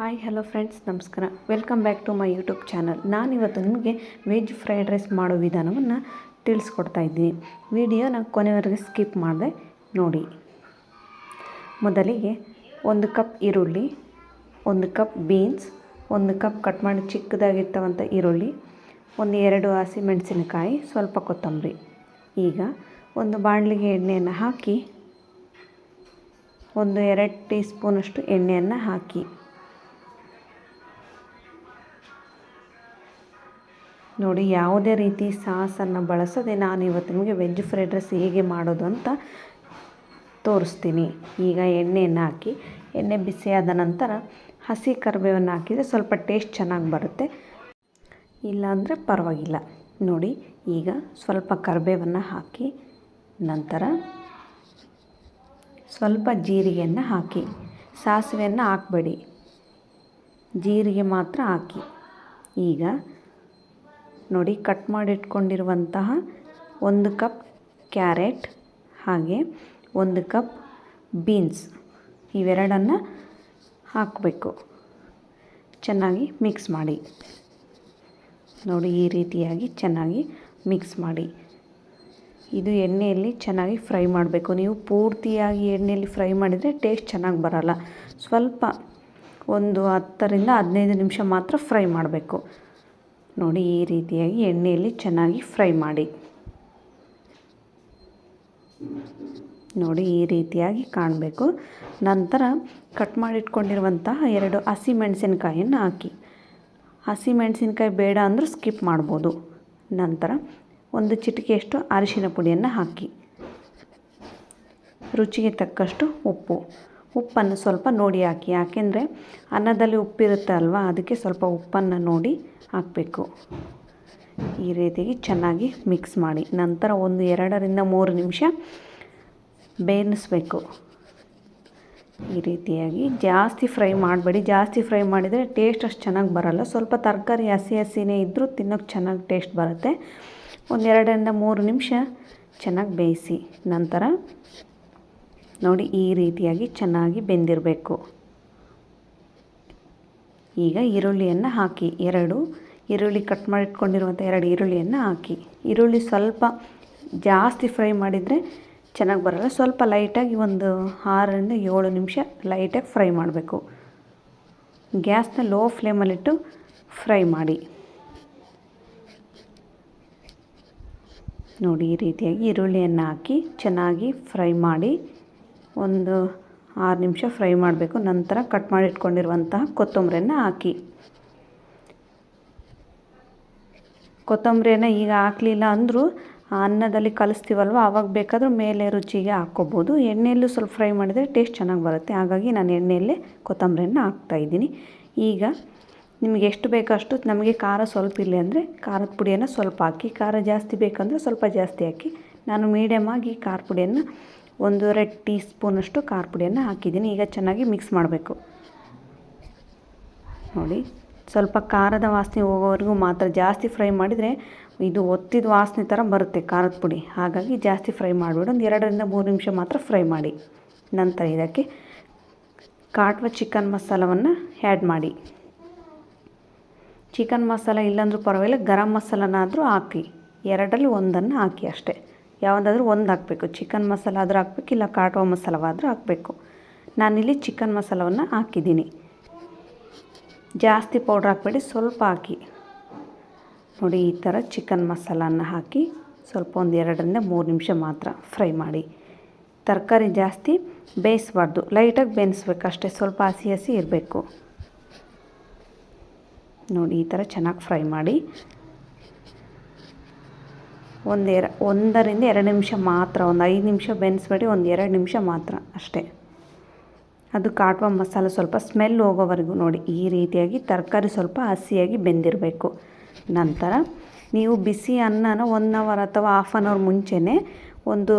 Hi hello friends ನಮಸ್ಕಾರ. Welcome back to my YouTube channel ನಾನಿವತ್ತು ನಿಮಗೆ ವೆಜ್ ಫ್ರೈಡ್ ರೈಸ್ ಮಾಡೋ ವಿಧಾನವನ್ನು ತಿಳಿಸ್ಕೊಡ್ತಾ ಇದ್ದೀನಿ. ವಿಡಿಯೋನ ಕೊನೆವರೆಗೆ ಸ್ಕಿಪ್ ಮಾಡಿದೆ ನೋಡಿ. ಮೊದಲಿಗೆ ಒಂದು ಕಪ್ ಈರುಳ್ಳಿ, ಒಂದು ಕಪ್ ಬೀನ್ಸ್ ಒಂದು ಕಪ್ ಕಟ್ ಮಾಡಿ ಚಿಕ್ಕದಾಗಿರ್ತವಂಥ ಈರುಳ್ಳಿ, ಒಂದು ಎರಡು ಹಸಿಮೆಣಸಿನಕಾಯಿ ಸ್ವಲ್ಪ ಕೊತ್ತಂಬರಿ. ಈಗ ಒಂದು ಬಾಣಲಿಗೆ ಎಣ್ಣೆಯನ್ನು ಹಾಕಿ, ಒಂದು ಎರಡು ಟೀ ಸ್ಪೂನಷ್ಟು ಎಣ್ಣೆಯನ್ನು ಹಾಕಿ. ನೋಡಿ, ಯಾವುದೇ ರೀತಿ ಸಾಸನ್ನು ಬಳಸದೆ ನಾನು ಇವತ್ತು ನಿಮಗೆ ವೆಜ್ ಫ್ರೈಡ್ ರೈಸ್ ಹೇಗೆ ಮಾಡೋದು ಅಂತ ತೋರಿಸ್ತೀನಿ. ಈಗ ಎಣ್ಣೆಯನ್ನು ಹಾಕಿ, ಎಣ್ಣೆ ಬಿಸಿಯಾದ ನಂತರ ಹಸಿ ಕರಿಬೇವನ್ನು ಹಾಕಿದರೆ ಸ್ವಲ್ಪ ಟೇಸ್ಟ್ ಚೆನ್ನಾಗಿ ಬರುತ್ತೆ. ಇಲ್ಲಾಂದರೆ ಪರವಾಗಿಲ್ಲ. ನೋಡಿ, ಈಗ ಸ್ವಲ್ಪ ಕರಿಬೇವನ್ನು ಹಾಕಿ, ನಂತರ ಸ್ವಲ್ಪ ಜೀರಿಗೆಯನ್ನು ಹಾಕಿ. ಸಾಸಿವೆಯನ್ನು ಹಾಕಬೇಡಿ. ಜೀರಿಗೆ ಮಾತ್ರ ಹಾಕಿ. ಈಗ ನೋಡಿ ಕಟ್ ಮಾಡಿಟ್ಕೊಂಡಿರುವಂತಹ ಒಂದು ಕಪ್ ಕ್ಯಾರೆಟ್ ಹಾಗೆ ಒಂದು ಕಪ್ ಬೀನ್ಸ್ ಇವೆರಡನ್ನು ಹಾಕಬೇಕು. ಚೆನ್ನಾಗಿ ಮಿಕ್ಸ್ ಮಾಡಿ. ನೋಡಿ, ಈ ರೀತಿಯಾಗಿ ಚೆನ್ನಾಗಿ ಮಿಕ್ಸ್ ಮಾಡಿ. ಇದು ಎಣ್ಣೆಯಲ್ಲಿ ಚೆನ್ನಾಗಿ ಫ್ರೈ ಮಾಡಬೇಕು. ನೀವು ಪೂರ್ತಿಯಾಗಿ ಎಣ್ಣೆಯಲ್ಲಿ ಫ್ರೈ ಮಾಡಿದರೆ ಟೇಸ್ಟ್ ಚೆನ್ನಾಗಿ ಬರೋಲ್ಲ. ಸ್ವಲ್ಪ ಒಂದು ಹತ್ತರಿಂದ ಹದಿನೈದು ನಿಮಿಷ ಮಾತ್ರ ಫ್ರೈ ಮಾಡಬೇಕು. ನೋಡಿ ಈ ರೀತಿಯಾಗಿ ಎಣ್ಣೆಯಲ್ಲಿ ಚೆನ್ನಾಗಿ ಫ್ರೈ ಮಾಡಿ. ನೋಡಿ ಈ ರೀತಿಯಾಗಿ ಕಾಣಬೇಕು. ನಂತರ ಕಟ್ ಮಾಡಿಟ್ಕೊಂಡಿರುವಂತಹ ಎರಡು ಹಸಿ ಮೆಣಸಿನ್ಕಾಯನ್ನು ಹಾಕಿ. ಹಸಿ ಮೆಣಸಿನ್ಕಾಯಿ ಬೇಡ ಅಂದರೂ ಸ್ಕಿಪ್ ಮಾಡ್ಬೋದು. ನಂತರ ಒಂದು ಚಿಟಿಕೆಯಷ್ಟು ಅರಿಶಿನ ಪುಡಿಯನ್ನು ಹಾಕಿ. ರುಚಿಗೆ ತಕ್ಕಷ್ಟು ಉಪ್ಪು. ಉಪ್ಪನ್ನು ಸ್ವಲ್ಪ ನೋಡಿ ಹಾಕಿ. ಯಾಕೆಂದರೆ ಅನ್ನದಲ್ಲಿ ಉಪ್ಪಿರುತ್ತೆ ಅಲ್ವಾ? ಅದಕ್ಕೆ ಸ್ವಲ್ಪ ಉಪ್ಪನ್ನು ನೋಡಿ ಹಾಕಬೇಕು. ಈ ರೀತಿಯಾಗಿ ಚೆನ್ನಾಗಿ ಮಿಕ್ಸ್ ಮಾಡಿ. ನಂತರ ಒಂದು ಎರಡರಿಂದ ಮೂರು ನಿಮಿಷ ಬೇಯಿಸ್ಬೇಕು. ಈ ರೀತಿಯಾಗಿ ಜಾಸ್ತಿ ಫ್ರೈ ಮಾಡಬೇಡಿ. ಜಾಸ್ತಿ ಫ್ರೈ ಮಾಡಿದರೆ ಟೇಸ್ಟ್ ಅಷ್ಟು ಚೆನ್ನಾಗಿ ಬರೋಲ್ಲ. ಸ್ವಲ್ಪ ತರಕಾರಿ ಹಸಿ ಹಸಿನೇ ಇದ್ದರೂ ತಿನ್ನೋಕ್ಕೆ ಚೆನ್ನಾಗಿ ಟೇಸ್ಟ್ ಬರುತ್ತೆ. ಒಂದೆರಡರಿಂದ ಮೂರು ನಿಮಿಷ ಚೆನ್ನಾಗಿ ಬೇಯಿಸಿ. ನಂತರ ನೋಡಿ ಈ ರೀತಿಯಾಗಿ ಚೆನ್ನಾಗಿ ಬೆಂದಿರಬೇಕು. ಈಗ ಈರುಳ್ಳಿಯನ್ನು ಹಾಕಿ, ಎರಡು ಈರುಳ್ಳಿ ಕಟ್ ಮಾಡಿಟ್ಕೊಂಡಿರುವಂಥ ಎರಡು ಈರುಳ್ಳಿಯನ್ನು ಹಾಕಿ. ಈರುಳ್ಳಿ ಸ್ವಲ್ಪ ಜಾಸ್ತಿ ಫ್ರೈ ಮಾಡಿದರೆ ಚೆನ್ನಾಗಿ ಬರಲ್ಲ, ಸ್ವಲ್ಪ ಲೈಟಾಗಿ ಒಂದು ಆರರಿಂದ ಏಳು ನಿಮಿಷ ಲೈಟಾಗಿ ಫ್ರೈ ಮಾಡಬೇಕು. ಗ್ಯಾಸ್ನ ಲೋ ಫ್ಲೇಮಲ್ಲಿಟ್ಟು ಫ್ರೈ ಮಾಡಿ. ನೋಡಿ ಈ ರೀತಿಯಾಗಿ ಈರುಳ್ಳಿಯನ್ನು ಹಾಕಿ ಚೆನ್ನಾಗಿ ಫ್ರೈ ಮಾಡಿ. ಒಂದು ಆರು ನಿಮಿಷ ಫ್ರೈ ಮಾಡಬೇಕು. ನಂತರ ಕಟ್ ಮಾಡಿ ಇಟ್ಕೊಂಡಿರುವಂತಹ ಕೊತ್ತಂಬರಿಯನ್ನು ಹಾಕಿ. ಕೊತ್ತಂಬರಿಯನ್ನು ಈಗ ಹಾಕಲಿಲ್ಲ ಅಂದರೂ ಅನ್ನದಲ್ಲಿ ಕಲಿಸ್ತೀವಲ್ವ? ಆವಾಗ ಬೇಕಾದರೂ ಮೇಲೆ ರುಚಿಗೆ ಹಾಕ್ಕೋಬೋದು. ಎಣ್ಣೆಯಲ್ಲೂ ಸ್ವಲ್ಪ ಫ್ರೈ ಮಾಡಿದರೆ ಟೇಸ್ಟ್ ಚೆನ್ನಾಗಿ ಬರುತ್ತೆ. ಹಾಗಾಗಿ ನಾನು ಎಣ್ಣೆಯಲ್ಲೇ ಕೊತ್ತಂಬರಿಯನ್ನು ಹಾಕ್ತಾಯಿದ್ದೀನಿ ಈಗ ನಿಮಗೆ ಎಷ್ಟು ಬೇಕೋ ಅಷ್ಟು, ನಮಗೆ ಖಾರ ಸ್ವಲ್ಪ ಇಲ್ಲ ಅಂದರೆ ಖಾರದ ಪುಡಿಯನ್ನು ಸ್ವಲ್ಪ ಹಾಕಿ. ಖಾರ ಜಾಸ್ತಿ ಬೇಕಂದರೆ ಸ್ವಲ್ಪ ಜಾಸ್ತಿ ಹಾಕಿ. ನಾನು ಮೀಡಿಯಮಾಗಿ ಖಾರ ಪುಡಿಯನ್ನು ಒಂದೂವರೆ ಟೀ ಸ್ಪೂನಷ್ಟು ಖಾರ ಪುಡಿಯನ್ನು ಹಾಕಿದ್ದೀನಿ. ಈಗ ಚೆನ್ನಾಗಿ ಮಿಕ್ಸ್ ಮಾಡಬೇಕು. ನೋಡಿ, ಸ್ವಲ್ಪ ಖಾರದ ವಾಸನೆ ಹೋಗೋವರೆಗೂ ಮಾತ್ರ ಜಾಸ್ತಿ ಫ್ರೈ ಮಾಡಿದರೆ ಇದು ಒತ್ತಿದ ವಾಸನೆ ಥರ ಬರುತ್ತೆ ಖಾರದ ಪುಡಿ. ಹಾಗಾಗಿ ಜಾಸ್ತಿ ಫ್ರೈ ಮಾಡಿಬಿಡು. ಒಂದು ಎರಡರಿಂದ ಮೂರು ನಿಮಿಷ ಮಾತ್ರ ಫ್ರೈ ಮಾಡಿ. ನಂತರ ಇದಕ್ಕೆ ಕಾಟುವ ಚಿಕನ್ ಮಸಾಲವನ್ನು ಆ್ಯಡ್ ಮಾಡಿ. ಚಿಕನ್ ಮಸಾಲ ಇಲ್ಲಾಂದರೂ ಪರವಾಗಿಲ್ಲ, ಗರಂ ಮಸಾಲನಾದರೂ ಹಾಕಿ. ಎರಡರಲ್ಲಿ ಒಂದನ್ನು ಹಾಕಿ ಅಷ್ಟೇ. ಯಾವುದಾದ್ರೂ ಒಂದು ಹಾಕಬೇಕು. ಚಿಕನ್ ಮಸಾಲ ಆದರೂ ಹಾಕ್ಬೇಕು, ಇಲ್ಲ ಕಾಟುವ ಮಸಾಲವಾದರೂ ಹಾಕಬೇಕು. ನಾನಿಲ್ಲಿ ಚಿಕನ್ ಮಸಾಲವನ್ನು ಹಾಕಿದ್ದೀನಿ. ಜಾಸ್ತಿ ಪೌಡ್ರ್ ಹಾಕಬೇಡಿ, ಸ್ವಲ್ಪ ಹಾಕಿ. ನೋಡಿ, ಈ ಥರ ಚಿಕನ್ ಮಸಾಲನ್ನು ಹಾಕಿ ಸ್ವಲ್ಪ ಒಂದು ಎರಡರಿಂದ ಮೂರು ನಿಮಿಷ ಮಾತ್ರ ಫ್ರೈ ಮಾಡಿ. ತರಕಾರಿ ಜಾಸ್ತಿ ಬೇಯಿಸಬಾರ್ದು. ಲೈಟಾಗಿ ಬೇಯಿಸ್ಬೇಕು ಅಷ್ಟೇ, ಸ್ವಲ್ಪ ಹಸಿ ಹಸಿ ಇರಬೇಕು. ನೋಡಿ, ಈ ಥರ ಚೆನ್ನಾಗಿ ಫ್ರೈ ಮಾಡಿ. ಒಂದು ಎರ ಒಂದರಿಂದ ಎರಡು ನಿಮಿಷ ಮಾತ್ರ, ಒಂದು ಐದು ನಿಮಿಷ ಬೆನ್ಸ್ಬೇಡಿ, ಒಂದು ಎರಡು ನಿಮಿಷ ಮಾತ್ರ ಅಷ್ಟೇ. ಅದು ಕಾಟುವ ಮಸಾಲ ಸ್ವಲ್ಪ ಸ್ಮೆಲ್ ಹೋಗೋವರೆಗೂ ನೋಡಿ, ಈ ರೀತಿಯಾಗಿ ತರಕಾರಿ ಸ್ವಲ್ಪ ಹಸಿಯಾಗಿ ಬೆಂದಿರಬೇಕು. ನಂತರ ನೀವು ಬಿಸಿ ಅನ್ನನ ಒನ್ ಅವರ್ ಅಥವಾ ಹಾಫ್ ಆನ್ ಅವರ್ ಮುಂಚೆನೇ ಒಂದು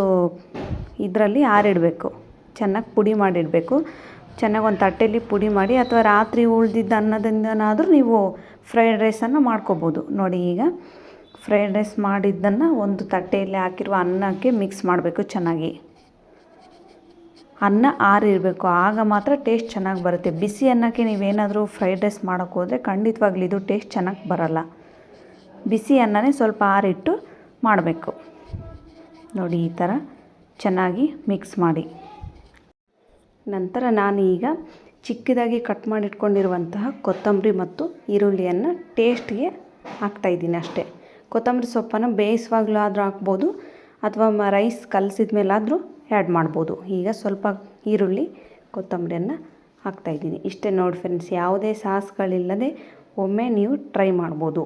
ಇದರಲ್ಲಿ ಆರಿಡಬೇಕು. ಚೆನ್ನಾಗಿ ಪುಡಿ ಮಾಡಿಡಬೇಕು. ಚೆನ್ನಾಗಿ ಒಂದು ತಟ್ಟೆಯಲ್ಲಿ ಪುಡಿ ಮಾಡಿ ಅಥವಾ ರಾತ್ರಿ ಉಳಿದಿದ್ದ ಅನ್ನದಿಂದನಾದರೂ ನೀವು ಫ್ರೈಡ್ ರೈಸನ್ನು ಮಾಡ್ಕೋಬೋದು. ನೋಡಿ ಈಗ ಫ್ರೈಡ್ ರೈಸ್ ಮಾಡಿದ್ದನ್ನು ಒಂದು ತಟ್ಟೆಯಲ್ಲಿ ಹಾಕಿರುವ ಅನ್ನಕ್ಕೆ ಮಿಕ್ಸ್ ಮಾಡಬೇಕು ಚೆನ್ನಾಗಿ. ಅನ್ನ ಆರಿರಬೇಕು, ಆಗ ಮಾತ್ರ ಟೇಸ್ಟ್ ಚೆನ್ನಾಗಿ ಬರುತ್ತೆ. ಬಿಸಿ ಅನ್ನಕ್ಕೆ ನೀವೇನಾದರೂ ಫ್ರೈಡ್ ರೈಸ್ ಮಾಡೋಕ್ಕೆ ಹೋದರೆ ಖಂಡಿತವಾಗ್ಲೂ ಇದು ಟೇಸ್ಟ್ ಚೆನ್ನಾಗಿ ಬರಲ್ಲ. ಬಿಸಿ ಅನ್ನನೇ ಸ್ವಲ್ಪ ಆರಿಟ್ಟು ಮಾಡಬೇಕು. ನೋಡಿ, ಈ ಥರ ಚೆನ್ನಾಗಿ ಮಿಕ್ಸ್ ಮಾಡಿ. ನಂತರ ನಾನು ಈಗ ಚಿಕ್ಕದಾಗಿ ಕಟ್ ಮಾಡಿಟ್ಕೊಂಡಿರುವಂತಹ ಕೊತ್ತಂಬರಿ ಮತ್ತು ಈರುಳ್ಳಿಯನ್ನು ಟೇಸ್ಟ್ಗೆ ಹಾಕ್ತಾಯಿದ್ದೀನಿ ಅಷ್ಟೇ. ಕೊತ್ತಂಬರಿ ಸೊಪ್ಪನ್ನು ಬೇಯಿಸುವಾಗಲೂ ಆದರೂ ಹಾಕ್ಬೋದು ಅಥವಾ ರೈಸ್ ಕಲಸಿದ ಮೇಲಾದರೂ ಆ್ಯಡ್ ಮಾಡ್ಬೋದು. ಈಗ ಸ್ವಲ್ಪ ಈರುಳ್ಳಿ, ಕೊತ್ತಂಬರಿಯನ್ನು ಹಾಕ್ತಾಯಿದ್ದೀನಿ ಇಷ್ಟೇ ನೋಡಿ ಫ್ರೆಂಡ್ಸ್ ಯಾವುದೇ ಸಾಸ್ಗಳಿಲ್ಲದೆ ಒಮ್ಮೆ ನೀವು ಟ್ರೈ ಮಾಡ್ಬೋದು.